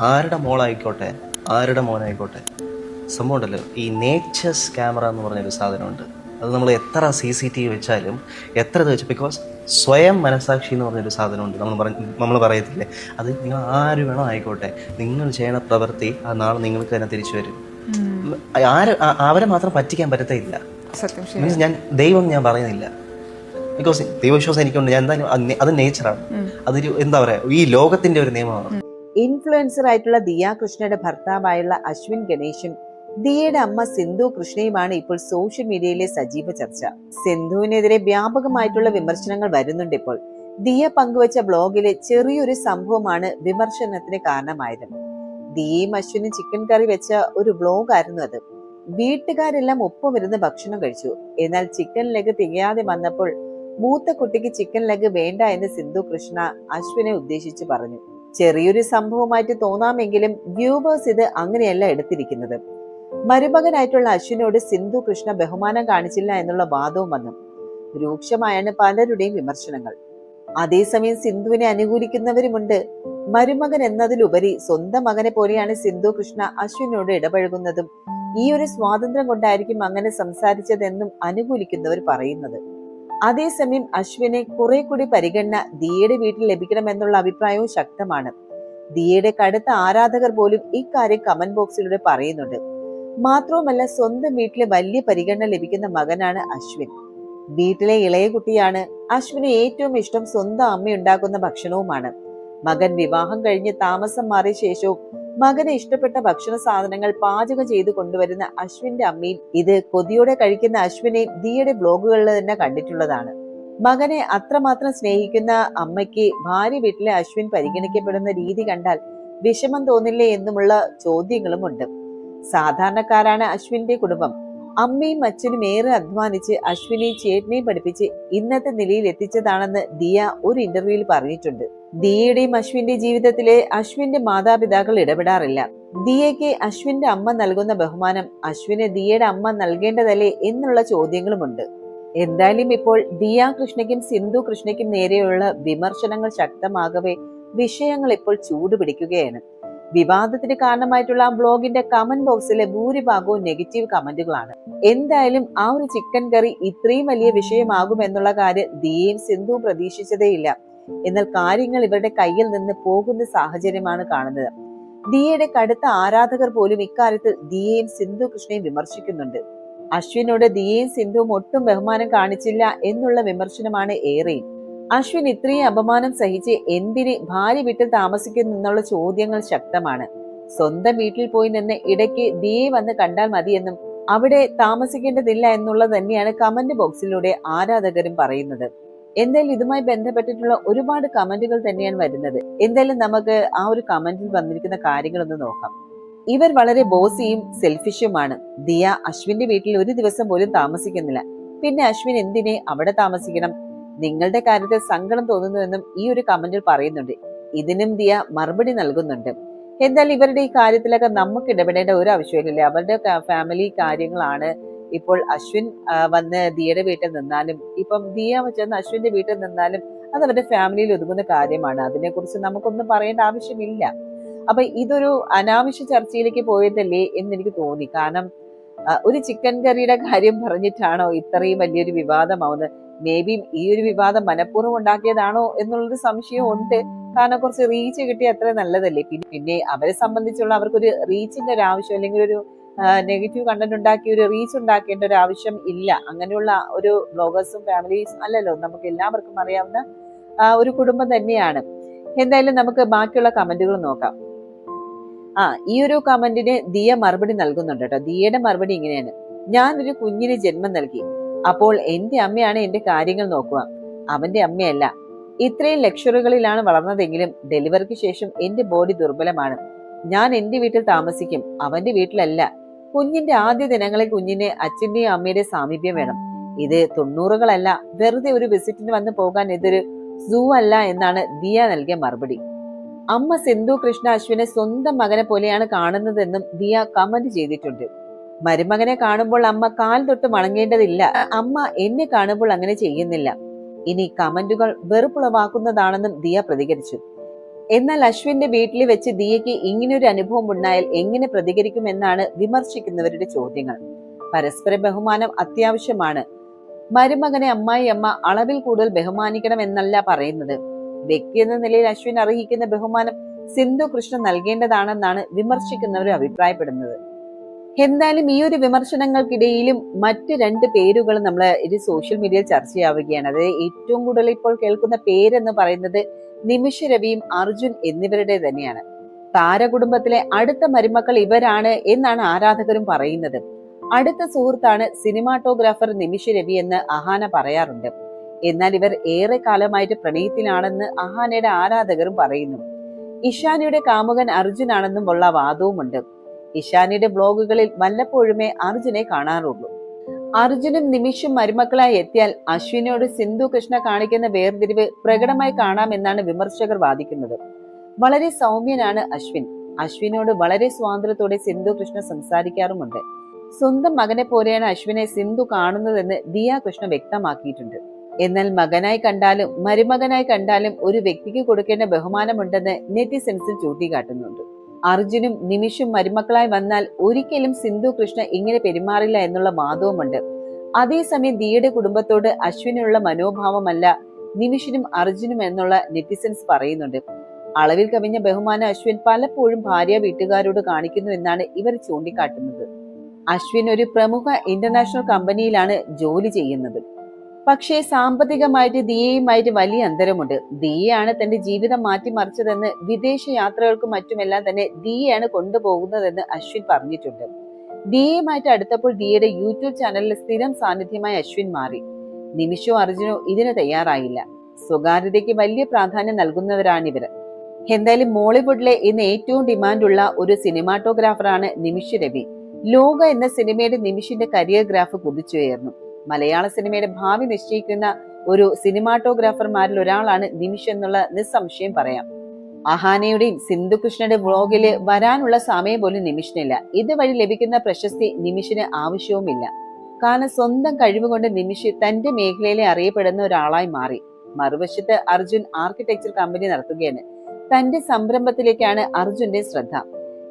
ആരുടെ മോളായിക്കോട്ടെ? ആരുടെ മോനായിക്കോട്ടെ? സംഭവം ഉണ്ടല്ലോ. ഈ നേച്ചേഴ്സ് ക്യാമറ എന്ന് പറഞ്ഞൊരു സാധനമുണ്ട്. അത് നമ്മൾ എത്ര സി സി ടി വി വെച്ചാലും എത്ര ഇത് വെച്ച് ബിക്കോസ് സ്വയം മനസാക്ഷി എന്ന് പറഞ്ഞൊരു സാധനമുണ്ട്. നമ്മൾ പറഞ്ഞ് നമ്മൾ പറയത്തില്ലേ? അത് നിങ്ങൾ ആര് വേണോ ആയിക്കോട്ടെ. നിങ്ങൾ ചെയ്യുന്ന പ്രവൃത്തി ആ നാളെ നിങ്ങൾക്ക് തന്നെ തിരിച്ചു വരും. ആര് അവരെ മാത്രം പറ്റിക്കാൻ പറ്റത്തില്ല. മീൻസ് ഞാൻ ദൈവം ഞാൻ പറയുന്നില്ല. ബിക്കോസ് ദൈവവിശ്വാസം എനിക്കുണ്ട്. ഞാൻ എന്തായാലും അത് നേച്ചറാണ് അതൊരു എന്താ പറയുക ഈ ലോകത്തിന്റെ ഒരു നിയമമാണ്. ഇൻഫ്ലുവൻസർ ആയിട്ടുള്ള ദിയ കൃഷ്ണയുടെ ഭർത്താവായുള്ള അശ്വിൻ ഗണേശും ദിയയുടെ അമ്മ സിന്ധു കൃഷ്ണയുമാണ് ഇപ്പോൾ സോഷ്യൽ മീഡിയയിലെ സജീവ ചർച്ച. സിന്ധുവിനെതിരെ വ്യാപകമായിട്ടുള്ള വിമർശനങ്ങൾ വരുന്നുണ്ട് ഇപ്പോൾ. ദിയ പങ്കുവച്ച ബ്ലോഗിലെ ചെറിയൊരു സംഭവമാണ് വിമർശനത്തിന് കാരണമായത്. ദിയയും അശ്വിനും ചിക്കൻ കറി വെച്ച ഒരു ബ്ലോഗായിരുന്നു അത്. വീട്ടുകാരെല്ലാം ഒപ്പം ഇരുന്ന് ഭക്ഷണം കഴിച്ചു. എന്നാൽ ചിക്കൻ ലെഗ് തികയാതെ വന്നപ്പോൾ മൂത്ത കുട്ടിക്ക് ചിക്കൻ ലെഗ് വേണ്ട എന്ന് സിന്ധു കൃഷ്ണ അശ്വിനെ ഉദ്ദേശിച്ച് പറഞ്ഞു. ചെറിയൊരു സംഭവമായിട്ട് തോന്നാമെങ്കിലും വ്യൂവേഴ്സ് ഇത് അങ്ങനെയല്ല എടുത്തിരിക്കുന്നത്. മരുമകനായിട്ടുള്ള അശ്വിനോട് സിന്ധു കൃഷ്ണ ബഹുമാനം കാണിച്ചില്ല എന്നുള്ള വാദവും വന്നു. രൂക്ഷമായാണ് പലരുടെയും വിമർശനങ്ങൾ. അതേസമയം സിന്ധുവിനെ അനുകൂലിക്കുന്നവരുമുണ്ട്. മരുമകൻ എന്നതിലുപരി സ്വന്തം മകനെ പോലെയാണ് സിന്ധു കൃഷ്ണ അശ്വിനോട് ഇടപഴകുന്നതും. ഈ ഒരു സ്വാതന്ത്ര്യം കൊണ്ടായിരിക്കും അങ്ങനെ സംസാരിച്ചതെന്നും അനുകൂലിക്കുന്നവർ പറയുന്നത്. അതേസമയം അശ്വിനെ കുറെ കൂടി പരിഗണന ദിയയുടെ വീട്ടിൽ ലഭിക്കണമെന്നുള്ള അഭിപ്രായവും ശക്തമാണ്. ദിയയുടെ കടുത്ത ആരാധകർ പോലും ഇക്കാര്യം കമന്റ് ബോക്സിലൂടെ പറയുന്നുണ്ട്. മാത്രവുമല്ല സ്വന്തം വീട്ടിലെ വലിയ പരിഗണന ലഭിക്കുന്ന മകനാണ് അശ്വിൻ. വീട്ടിലെ ഇളയ കുട്ടിയാണ് അശ്വിന് ഏറ്റവും ഇഷ്ടം സ്വന്തം അമ്മയുണ്ടാക്കുന്ന ഭക്ഷണവുമാണ്. മകൻ വിവാഹം കഴിഞ്ഞ് താമസം മാറിയ ശേഷവും മകന് ഇഷ്ടപ്പെട്ട ഭക്ഷണ സാധനങ്ങൾ പാചകം ചെയ്തു കൊണ്ടുവരുന്ന അശ്വിന്റെ അമ്മയും ഇത് കൊതിയോടെ കഴിക്കുന്ന അശ്വിനെ ദിയുടെ ബ്ലോഗുകളിൽ തന്നെ കണ്ടിട്ടുള്ളതാണ്. മകനെ അത്രമാത്രം സ്നേഹിക്കുന്ന അമ്മയ്ക്ക് ഭാര്യ വീട്ടിലെ അശ്വിൻ പരിഗണിക്കപ്പെടുന്ന രീതി കണ്ടാൽ വിഷമം തോന്നില്ലേ എന്നുമുള്ള ചോദ്യങ്ങളും ഉണ്ട് സാധാരണക്കാരാണ് അശ്വിന്റെ കുടുംബം. അമ്മയും അച്ഛനും ഏറെ അധ്വാനിച്ച് അശ്വിനെയും ചേട്ടനെയും പഠിപ്പിച്ച് ഇന്നത്തെ നിലയിൽ എത്തിച്ചതാണെന്ന് ദിയ ഒരു ഇന്റർവ്യൂവിൽ പറഞ്ഞിട്ടുണ്ട്. ദിയയുടെയും അശ്വിന്റെ ജീവിതത്തിലെ അശ്വിന്റെ മാതാപിതാക്കൾ ഇടപെടാറില്ല. ദിയയ്ക്ക് അശ്വിന്റെ അമ്മ നൽകുന്ന ബഹുമാനം അശ്വിന് ദിയയുടെ അമ്മ നൽകേണ്ടതല്ലേ എന്നുള്ള ചോദ്യങ്ങളുമുണ്ട്. എന്തായാലും ഇപ്പോൾ ദിയ കൃഷ്ണയ്ക്കും സിന്ധു കൃഷ്ണയ്ക്കും നേരെയുള്ള വിമർശനങ്ങൾ ശക്തമാകവേ വിഷയങ്ങൾ ഇപ്പോൾ ചൂടുപിടിക്കുകയാണ്. വിവാദത്തിന് കാരണമായിട്ടുള്ള ആ ബ്ലോഗിന്റെ കമന്റ് ബോക്സിലെ ഭൂരിഭാഗവും നെഗറ്റീവ് കമന്റുകളാണ് എന്തായാലും ആ ഒരു ചിക്കൻ കറി ഇത്രയും വലിയ വിഷയമാകുമെന്നുള്ള കാര്യം ദിയയും സിന്ധു പ്രതീക്ഷിച്ചതേയില്ല. എന്നാൽ കാര്യങ്ങൾ ഇവരുടെ കയ്യിൽ നിന്ന് പോകുന്ന സാഹചര്യമാണ് കാണുന്നത്. ദിയയുടെ കടുത്ത ആരാധകർ പോലും ഇക്കാര്യത്തിൽ ദിയയും സിന്ധു കൃഷ്ണയും വിമർശിക്കുന്നുണ്ട്. അശ്വിനോട് ദിയയും സിന്ധുവും ഒട്ടും ബഹുമാനം കാണിച്ചില്ല എന്നുള്ള വിമർശനമാണ് ഏറെയും. അശ്വിൻ ഇത്രയും അപമാനം സഹിച്ച് എന്തിന് ഭാര്യ വീട്ടിൽ താമസിക്കുന്നു എന്നുള്ള ചോദ്യങ്ങൾ ശക്തമാണ്. സ്വന്തം വീട്ടിൽ പോയി നിന്ന് ഇടയ്ക്ക് ദിയെ വന്ന് കണ്ടാൽ മതിയെന്നും അവിടെ താമസിക്കേണ്ടതില്ല എന്നുള്ളത് തന്നെയാണ് കമന്റ് ബോക്സിലൂടെ ആരാധകരും പറയുന്നത്. എന്തായാലും ഇതുമായി ബന്ധപ്പെട്ടിട്ടുള്ള ഒരുപാട് കമന്റുകൾ തന്നെയാണ് വരുന്നത്. എന്തായാലും നമുക്ക് ആ ഒരു കമന്റിൽ വന്നിരിക്കുന്ന കാര്യങ്ങളൊന്ന് നോക്കാം. ഇവർ വളരെ ബോസിയും സെൽഫിഷുമാണ്. ദിയ അശ്വിന്റെ വീട്ടിൽ ഒരു ദിവസം പോലും താമസിക്കുന്നില്ല. പിന്നെ അശ്വിൻ എന്തിനെ അവിടെ താമസിക്കണം? നിങ്ങളുടെ കാര്യത്തിൽ സങ്കടം തോന്നുന്നുവെന്നും ഈ ഒരു കമന്റിൽ പറയുന്നുണ്ട്. ഇതിനും ദിയ മറുപടി നൽകുന്നുണ്ട്. എന്തായാലും ഇവരുടെ ഈ കാര്യത്തിലൊക്കെ നമുക്ക് ഇടപെടേണ്ട ഒരു ആവശ്യമില്ല അവരുടെ ഫാമിലി കാര്യങ്ങളാണ് ഇപ്പോൾ അശ്വിൻ വന്ന് ദിയയുടെ വീട്ടിൽ നിന്നാലും ഇപ്പം ദിയ ചെന്ന് അശ്വിന്റെ വീട്ടിൽ നിന്നാലും അത് അവരുടെ ഫാമിലിയിൽ ഒതുങ്ങുന്ന കാര്യമാണ്. അതിനെക്കുറിച്ച് നമുക്കൊന്നും പറയേണ്ട ആവശ്യമില്ല. അപ്പൊ ഇതൊരു അനാവശ്യ ചർച്ചയിലേക്ക് പോയതല്ലേ എന്ന് എനിക്ക് തോന്നി. കാരണം ഒരു ചിക്കൻ കറിയുടെ കാര്യം പറഞ്ഞിട്ടാണോ ഇത്രയും വലിയൊരു വിവാദമാവുന്നത്? മേ ബി ഈ ഒരു വിവാദം മനഃപൂർവം ഉണ്ടാക്കിയതാണോ എന്നുള്ളൊരു സംശയം ഉണ്ട്. കാരണം കുറച്ച് റീച്ച് കിട്ടിയ അത്ര നല്ലതല്ലേ? പിന്നെ അവരെ സംബന്ധിച്ചുള്ള അവർക്കൊരു റീച്ചിന്റെ ഒരു ആവശ്യം അല്ലെങ്കിൽ ഒരു നെഗറ്റീവ് കണ്ടന്റ് ഉണ്ടാക്കി ഒരു റീച്ച് ഉണ്ടാക്കേണ്ട ഒരു ആവശ്യം ഇല്ല. അങ്ങനെയുള്ള ഒരു ബ്ലോഗേഴ്സും ഫാമിലീസും അല്ലല്ലോ നമുക്ക് എല്ലാവർക്കും അറിയാവുന്ന ഒരു കുടുംബം തന്നെയാണ്. എന്തായാലും നമുക്ക് ബാക്കിയുള്ള കമന്റുകൾ നോക്കാം. ആ ഈ ഒരു കമന്റിന് ദിയ മറുപടി നൽകുന്നുണ്ട് കേട്ടോ. ദിയയുടെ മറുപടി ഇങ്ങനെയാണ്. ഞാൻ ഒരു കുഞ്ഞിന് ജന്മം നൽകി. അപ്പോൾ എന്റെ അമ്മയാണ് എന്റെ കാര്യങ്ങൾ നോക്കുക. അവന്റെ അമ്മയല്ല. ഇത്രയും ലക്ഷറികളിലാണ് വളർന്നതെങ്കിലും ഡെലിവറിക്ക് ശേഷം എന്റെ ബോഡി ദുർബലമാണ്. ഞാൻ എന്റെ വീട്ടിൽ താമസിക്കും. അവന്റെ വീട്ടിലല്ല. കുഞ്ഞിന്റെ ആദ്യ ദിനങ്ങളിൽ കുഞ്ഞിന് അച്ഛന്റെയും അമ്മയുടെ സാമീപ്യം വേണം. ഇത് തൊണ്ണൂറുകളല്ല വെറുതെ ഒരു വിസിറ്റിന് വന്ന് പോകാൻ ഇതൊരു സൂ അല്ല എന്നാണ് ദിയ നൽകിയ മറുപടി. അമ്മ സിന്ധു കൃഷ്ണ അശ്വിനെ സ്വന്തം മകനെ പോലെയാണ് കാണുന്നതെന്നും ദിയ കമന്റ് ചെയ്തിട്ടുണ്ട്. മരുമകനെ കാണുമ്പോൾ അമ്മ കാൽ തൊട്ട് മടങ്ങേണ്ടതില്ല. അമ്മ എന്നെ കാണുമ്പോൾ അങ്ങനെ ചെയ്യുന്നില്ല. ഇനി കമന്റുകൾ വെറുപ്പുളവാക്കുന്നതാണെന്നും ദിയ പ്രതികരിച്ചു. എന്നാൽ അശ്വിന്റെ വീട്ടിൽ വെച്ച് ദിയയ്ക്ക് ഇങ്ങനൊരു അനുഭവം ഉണ്ടായാൽ എങ്ങനെ പ്രതികരിക്കുമെന്നാണ് വിമർശിക്കുന്നവരുടെ ചോദ്യങ്ങൾ. പരസ്പര ബഹുമാനം അത്യാവശ്യമാണ്. മരുമകനെ അമ്മായി അമ്മ അളവിൽ കൂടുതൽ ബഹുമാനിക്കണം എന്നല്ല പറയുന്നത്. വ്യക്തി എന്ന നിലയിൽ അശ്വിൻ അർഹിക്കുന്ന ബഹുമാനം സിന്ധു കൃഷ്ണ നൽകേണ്ടതാണെന്നാണ് വിമർശിക്കുന്നവർ അഭിപ്രായപ്പെടുന്നത്. എന്തായാലും ഈ ഒരു വിമർശനങ്ങൾക്കിടയിലും മറ്റു രണ്ട് പേരുകൾ നമ്മൾ ഇത് സോഷ്യൽ മീഡിയയിൽ ചർച്ചയാവുകയാണ്. അതായത് ഏറ്റവും കൂടുതൽ ഇപ്പോൾ കേൾക്കുന്ന പേരെന്ന് പറയുന്നത് നിമിഷ രവിയും അർജുൻ എന്നിവരുടെ തന്നെയാണ്. താരകുടുംബത്തിലെ അടുത്ത മരുമക്കൾ ഇവരാണ് എന്നാണ് ആരാധകരും പറയുന്നത്. അടുത്ത സുഹൃത്താണ് സിനിമാറ്റോഗ്രാഫർ നിമിഷ രവി എന്ന് അഹാന പറയാറുണ്ട്. എന്നാൽ ഇവർ ഏറെ കാലമായിട്ട് പ്രണയത്തിലാണെന്ന് അഹാനയുടെ ആരാധകരും പറയുന്നു. ഇഷാനിയുടെ കാമുകൻ അർജുനാണെന്നും ഉള്ള വാദവുമുണ്ട്. ഇഷാനിയുടെ ബ്ലോഗുകളിൽ വല്ലപ്പോഴുമേ അർജുനെ കാണാറുള്ളൂ. അർജുനും നിമിഷും മരുമക്കളായി എത്തിയാൽ അശ്വിനോട് സിന്ധു കൃഷ്ണ കാണിക്കുന്ന വേർതിരിവ് പ്രകടമായി കാണാമെന്നാണ് വിമർശകർ വാദിക്കുന്നത്. വളരെ സൗമ്യനാണ് അശ്വിൻ. അശ്വിനോട് വളരെ സ്വാതന്ത്ര്യത്തോടെ സിന്ധു കൃഷ്ണ സംസാരിക്കാറുമുണ്ട്. സ്വന്തം മകനെ പോലെയാണ് അശ്വിനെ സിന്ധു കാണുന്നതെന്ന് ദിയ കൃഷ്ണ വ്യക്തമാക്കിയിട്ടുണ്ട്. എന്നാൽ മകനായി കണ്ടാലും മരുമകനായി കണ്ടാലും ഒരു വ്യക്തിക്ക് കൊടുക്കേണ്ട ബഹുമാനമുണ്ടെന്ന് നെറ്റിസെൻസിൽ ചൂണ്ടിക്കാട്ടുന്നുണ്ട്. അർജുനും നിമിഷും മരുമക്കളായി വന്നാൽ ഒരിക്കലും സിന്ധു കൃഷ്ണ ഇങ്ങനെ പെരുമാറില്ല എന്നുള്ള വാദവുമുണ്ട്. അതേസമയം ദിയയുടെ കുടുംബത്തോട് അശ്വിനുള്ള മനോഭാവമല്ല നിമിഷിനും അർജുനും എന്നുള്ള നെറ്റിസൻസ് പറയുന്നുണ്ട്. അളവിൽ കവിഞ്ഞ ബഹുമാന അശ്വിൻ പലപ്പോഴും ഭാര്യ വീട്ടുകാരോട് കാണിക്കുന്നു എന്നാണ് ഇവർ ചൂണ്ടിക്കാട്ടുന്നത്. അശ്വിൻ ഒരു പ്രമുഖ ഇന്റർനാഷണൽ കമ്പനിയിലാണ് ജോലി ചെയ്യുന്നത്. പക്ഷേ സാമ്പത്തികമായിട്ട് ദിയയുമായിട്ട് വലിയ അന്തരമുണ്ട്. ദിയയാണ് തന്റെ ജീവിതം മാറ്റിമറിച്ചതെന്ന് വിദേശ യാത്രകൾക്കും മറ്റുമെല്ലാം തന്നെ ദിയയാണ് കൊണ്ടുപോകുന്നതെന്ന് അശ്വിൻ പറഞ്ഞിട്ടുണ്ട്. ദിയയുമായിട്ട് അടുത്തപ്പോൾ ദിയയുടെ യൂട്യൂബ് ചാനലിൽ സ്ഥിരം സാന്നിധ്യമായി അശ്വിൻ മാറി. നിമിഷോ അർജുനോ ഇതിന് തയ്യാറായില്ല. സ്വകാര്യതയ്ക്ക് വലിയ പ്രാധാന്യം നൽകുന്നവരാണിവർ. എന്തായാലും മോളിവുഡിലെ ഇന്ന് ഏറ്റവും ഡിമാൻഡുള്ള ഒരു സിനിമാറ്റോഗ്രാഫറാണ് നിമിഷ് രവി. ലോക എന്ന സിനിമയുടെ നിമിഷിന്റെ കരിയർ ഗ്രാഫ് കുതിച്ചുയർന്നു. മലയാള സിനിമയുടെ ഭാവി നിശ്ചയിക്കുന്ന ഒരു സിനിമാറ്റോഗ്രാഫർമാരിൽ ഒരാളാണ് നിമിഷ എന്നുള്ള നിസ്സംശയം പറയാം. അഹാനയുടെയും സിന്ധുകൃഷ്ണയുടെ വ്ളോഗിൽ വരാനുള്ള സമയം പോലും നിമിഷിനില്ല. ഇതുവഴി ലഭിക്കുന്ന പ്രശസ്തി നിമിഷിന് ആവശ്യവുമില്ല. കാരണം സ്വന്തം കഴിവുകൊണ്ട് നിമിഷ് തന്റെ മേഖലയിലെ അറിയപ്പെടുന്ന ഒരാളായി മാറി. മറുവശത്ത് അർജുൻ ആർക്കിടെക്ചർ കമ്പനി നടത്തുകയാണ്. തന്റെ സംരംഭത്തിലേക്കാണ് അർജുന്റെ ശ്രദ്ധ.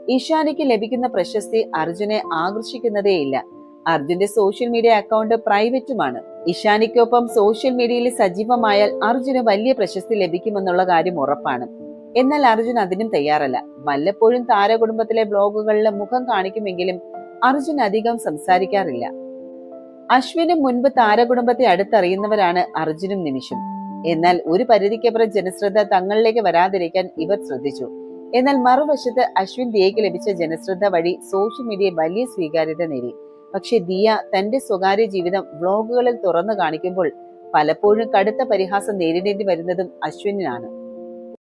ഇഷാനിക്ക് ലഭിക്കുന്ന പ്രശസ്തി അർജുനെ ആകർഷിക്കുന്നതേയില്ല. അർജുന്റെ സോഷ്യൽ മീഡിയ അക്കൗണ്ട് പ്രൈവറ്റുമാണ് ഇഷാനിക്കൊപ്പം സോഷ്യൽ മീഡിയയിൽ സജീവമായാൽ അർജുന് വലിയ പ്രശസ്തി ലഭിക്കുമെന്നുള്ള കാര്യം ഉറപ്പാണ്. എന്നാൽ അർജുൻ അതിനും തയ്യാറല്ല. വല്ലപ്പോഴും താരകുടുംബത്തിലെ ബ്ലോഗുകളിൽ മുഖം കാണിക്കുമെങ്കിലും അർജുൻ അധികം സംസാരിക്കാറില്ല. അശ്വിന് മുൻപ് താരകുടുംബത്തെ അടുത്തറിയുന്നവരാണ് അർജുനും നിമിഷും. എന്നാൽ ഒരു പരിധിക്കപ്പുറം ജനശ്രദ്ധ തങ്ങളിലേക്ക് വരാതിരിക്കാൻ ഇവർ ശ്രദ്ധിച്ചു. എന്നാൽ മറുവശത്ത് അശ്വിൻ ദിയയ്ക്ക് ലഭിച്ച ജനശ്രദ്ധ വഴി സോഷ്യൽ മീഡിയ വലിയ സ്വീകാര്യത നേടി. പക്ഷെ ദിയ തന്റെ സ്വകാര്യ ജീവിതം വ്ളോഗുകളിൽ തുറന്നു കാണിക്കുമ്പോൾ പലപ്പോഴും കടുത്ത പരിഹാസം നേരിടേണ്ടി വരുന്നതും അശ്വിനാണ്